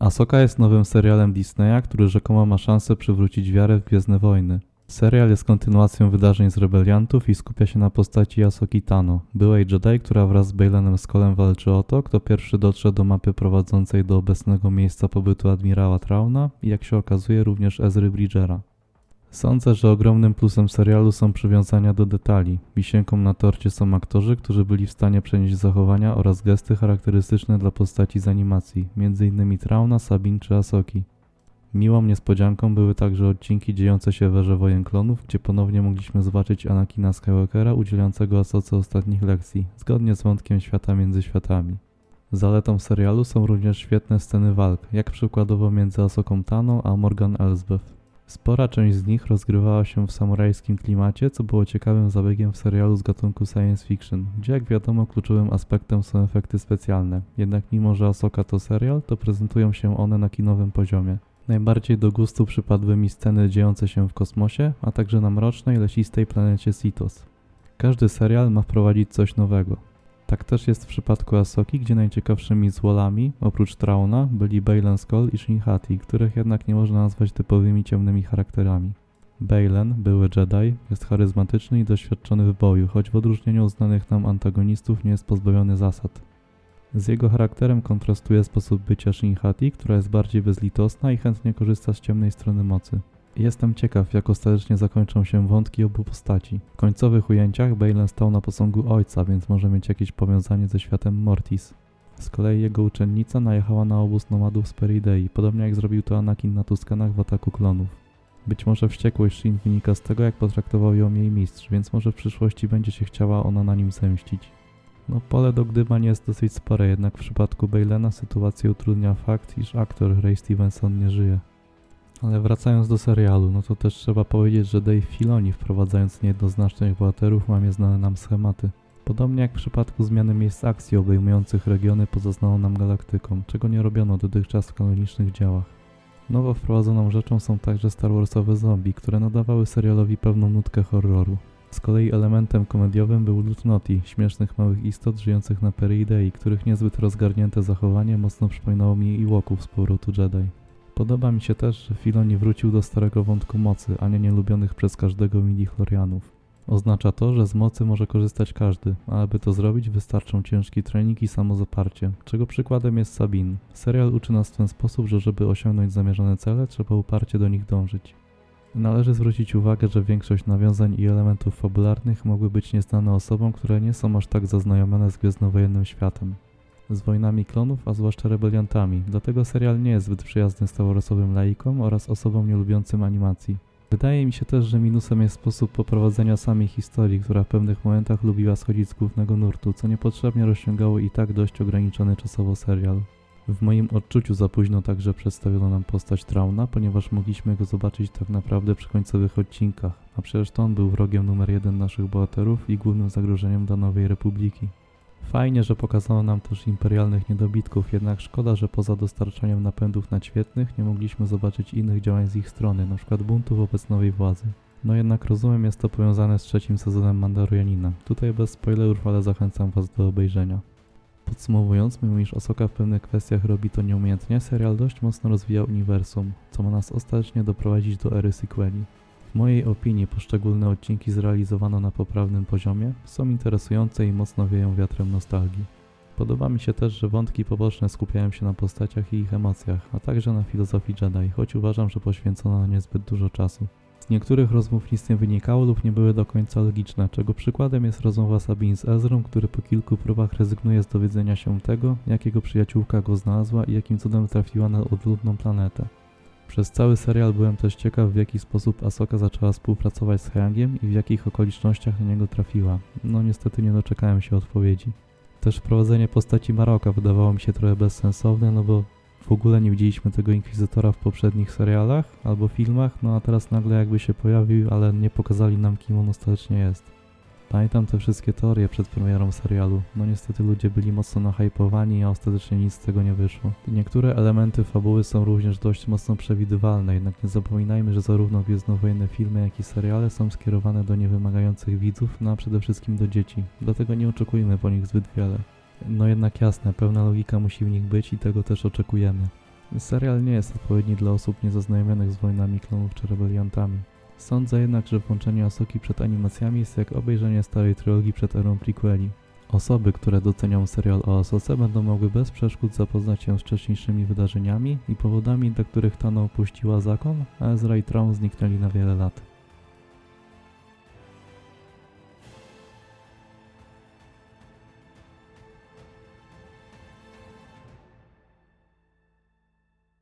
Ahsoka jest nowym serialem Disneya, który rzekomo ma szansę przywrócić wiarę w Gwiezdne Wojny. Serial jest kontynuacją wydarzeń z Rebeliantów i skupia się na postaci Ahsoki Tano, byłej Jedi, która wraz z Bailenem Skolem walczy o to, kto pierwszy dotrze do mapy prowadzącej do obecnego miejsca pobytu admirała Trauna i jak się okazuje również Ezry Bridgera. Sądzę, że ogromnym plusem serialu są przywiązania do detali. Wisienką na torcie są aktorzy, którzy byli w stanie przenieść zachowania oraz gesty charakterystyczne dla postaci z animacji, m.in. Trauna, Sabin czy Asoki. Miłą niespodzianką były także odcinki dziejące się w Erze Wojen Klonów, gdzie ponownie mogliśmy zobaczyć Anakina Skywalkera udzielającego Asoce ostatnich lekcji, zgodnie z wątkiem świata między światami. Zaletą serialu są również świetne sceny walk, jak przykładowo między Asoką Tano a Morgan Elsbeth. Spora część z nich rozgrywała się w samurajskim klimacie, co było ciekawym zabiegiem w serialu z gatunku science fiction, gdzie jak wiadomo kluczowym aspektem są efekty specjalne. Jednak mimo, że Asoka to serial, to prezentują się one na kinowym poziomie. Najbardziej do gustu przypadły mi sceny dziejące się w kosmosie, a także na mrocznej, lesistej planecie Sitos. Każdy serial ma wprowadzić coś nowego. Tak też jest w przypadku Asoki, gdzie najciekawszymi złolami, oprócz Trauna, byli Bailen Skoll i Shinhati, których jednak nie można nazwać typowymi ciemnymi charakterami. Bailen, były Jedi, jest charyzmatyczny i doświadczony w boju, choć w odróżnieniu od znanych nam antagonistów nie jest pozbawiony zasad. Z jego charakterem kontrastuje sposób bycia Shinhati, która jest bardziej bezlitosna i chętnie korzysta z ciemnej strony mocy. Jestem ciekaw, jak ostatecznie zakończą się wątki obu postaci. W końcowych ujęciach Balen stał na posągu ojca, więc może mieć jakieś powiązanie ze światem Mortis. Z kolei jego uczennica najechała na obóz nomadów z Peridei, podobnie jak zrobił to Anakin na Tuskanach w ataku klonów. Być może wściekłość Shin wynika z tego, jak potraktował ją jej mistrz, więc może w przyszłości będzie się chciała ona na nim zemścić. No pole do gdybań jest dosyć spore, jednak w przypadku Bailena sytuację utrudnia fakt, iż aktor Ray Stevenson nie żyje. Ale wracając do serialu, no to też trzeba powiedzieć, że Dave Filoni wprowadzając niejednoznacznych bohaterów łamie znane nam schematy. Podobnie jak w przypadku zmiany miejsc akcji obejmujących regiony poza znaną nam galaktyką, czego nie robiono dotychczas w kanonicznych dziełach. Nowo wprowadzoną rzeczą są także Star Warsowe zombie, które nadawały serialowi pewną nutkę horroru. Z kolei elementem komediowym był lud Noti, śmiesznych małych istot żyjących na Peridei, których niezbyt rozgarnięte zachowanie mocno przypominało mi Iłoków z powrotu Jedi. Podoba mi się też, że Filoni wrócił do starego wątku mocy, a nie nielubionych przez każdego midi-chlorianów. Oznacza to, że z mocy może korzystać każdy, a aby to zrobić wystarczą ciężki trening i samozaparcie, czego przykładem jest Sabin. Serial uczy nas w ten sposób, że żeby osiągnąć zamierzone cele, trzeba uparcie do nich dążyć. Należy zwrócić uwagę, że większość nawiązań i elementów fabularnych mogły być nieznane osobom, które nie są aż tak zaznajomione z gwiezdnowojennym światem z wojnami klonów, a zwłaszcza rebeliantami, dlatego serial nie jest zbyt przyjazny staworosowym laikom oraz osobom nielubiącym animacji. Wydaje mi się też, że minusem jest sposób poprowadzenia samej historii, która w pewnych momentach lubiła schodzić z głównego nurtu, co niepotrzebnie rozciągało i tak dość ograniczony czasowo serial. W moim odczuciu za późno także przedstawiono nam postać Trauna, ponieważ mogliśmy go zobaczyć tak naprawdę przy końcowych odcinkach, a przecież to on był wrogiem numer jeden naszych bohaterów i głównym zagrożeniem dla Nowej Republiki. Fajnie, że pokazano nam też imperialnych niedobitków, jednak szkoda, że poza dostarczaniem napędów nadświetnych nie mogliśmy zobaczyć innych działań z ich strony, np. buntu wobec nowej władzy. No jednak rozumiem, jest to powiązane z trzecim sezonem Mandalorianina. Tutaj bez spoilerów, ale zachęcam Was do obejrzenia. Podsumowując, mimo iż Osoka w pewnych kwestiach robi to nieumiejętnie, serial dość mocno rozwija uniwersum, co ma nas ostatecznie doprowadzić do ery sequeli. W mojej opinii poszczególne odcinki zrealizowano na poprawnym poziomie, są interesujące i mocno wieją wiatrem nostalgii. Podoba mi się też, że wątki poboczne skupiają się na postaciach i ich emocjach, a także na filozofii Jedi, choć uważam, że poświęcono na nie zbyt dużo czasu. Z niektórych rozmów nic nie wynikało lub nie były do końca logiczne, czego przykładem jest rozmowa Sabine z Ezrą, który po kilku próbach rezygnuje z dowiedzenia się tego, jakiego przyjaciółka go znalazła i jakim cudem trafiła na odludną planetę. Przez cały serial byłem też ciekaw, w jaki sposób Asoka zaczęła współpracować z Hyangiem i w jakich okolicznościach na niego trafiła. No niestety nie doczekałem się odpowiedzi. Też wprowadzenie postaci Maroka wydawało mi się trochę bezsensowne, no bo w ogóle nie widzieliśmy tego inkwizytora w poprzednich serialach albo filmach, no a teraz nagle jakby się pojawił, ale nie pokazali nam kim on ostatecznie jest. Pamiętam te wszystkie teorie przed premierą serialu. No niestety ludzie byli mocno nahypowani, a ostatecznie nic z tego nie wyszło. Niektóre elementy fabuły są również dość mocno przewidywalne, jednak nie zapominajmy, że zarówno gwiezdnowojenne filmy, jak i seriale są skierowane do niewymagających widzów, no a przede wszystkim do dzieci. Dlatego nie oczekujmy po nich zbyt wiele. No jednak jasne, pełna logika musi w nich być i tego też oczekujemy. Serial nie jest odpowiedni dla osób niezaznajomionych z wojnami klonów czy rebeliantami. Sądzę jednak, że włączenie Asoki przed animacjami jest jak obejrzenie starej trylogii przed erą prequeli. Osoby, które docenią serial o Asoce będą mogły bez przeszkód zapoznać się z wcześniejszymi wydarzeniami i powodami, dla których Tano opuściła zakon, a Ezra i Traum zniknęli na wiele lat.